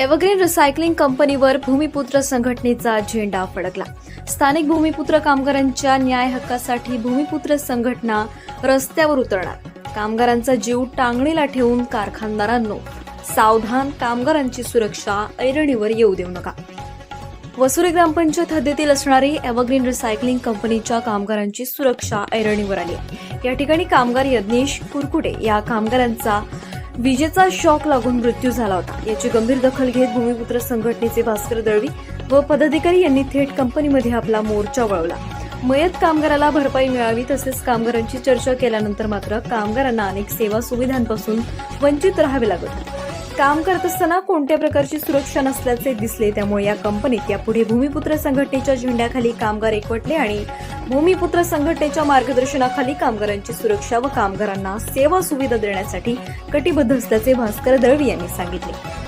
Evergreen recycling कंपनीवर भूमिपुत्र संघटनेचा झेंडा फडकला. स्थानिक भूमिपुत्र कामगारांच्या न्याय हक्कासाठी भूमिपुत्र संघटना रस्त्यावर उतरणार. कामगारांचा जीव टांगणीला ठेवून कारखानदारांनो सावधान कामगारांची सुरक्षा ऐरणीवर येऊ देऊ नका. वसुरी ग्रामपंचायत हद्दीतील असणारी एव्हरग्रीन रिसायकलिंग कंपनीच्या कामगारांची सुरक्षा ऐरणीवर आली. या ठिकाणी कामगार यज्ञेश कुरकुटे या कामगारांचा विजेचा शॉक लागून मृत्यू झाला होता. याची गंभीर दखल घेत भूमिपुत्र संघटनेचे भास्कर दळवी व पदाधिकारी यांनी थेट कंपनीमध्ये आपला मोर्चा वळवला. मयत कामगाराला भरपाई मिळावी तसेच कामगारांची चर्चा केल्यानंतर मात्र कामगारांना अनेक सेवा सुविधांपासून वंचित राहावे लागत काम करत असताना कोणत्या प्रकारची सुरक्षा नसल्याचे दिसले त्यामुळे या कंपनीत यापुढे भूमिपुत्र संघटनेच्या झेंड्याखाली कामगार एकवटले आणि भूमिपुत्र संघटनेच्या मार्गदर्शनाखाली कामगारांची सुरक्षा व कामगारांना सेवा सुविधा देण्यासाठी कटिबद्ध असल्याचे भास्कर दळवी यांनी सांगितले.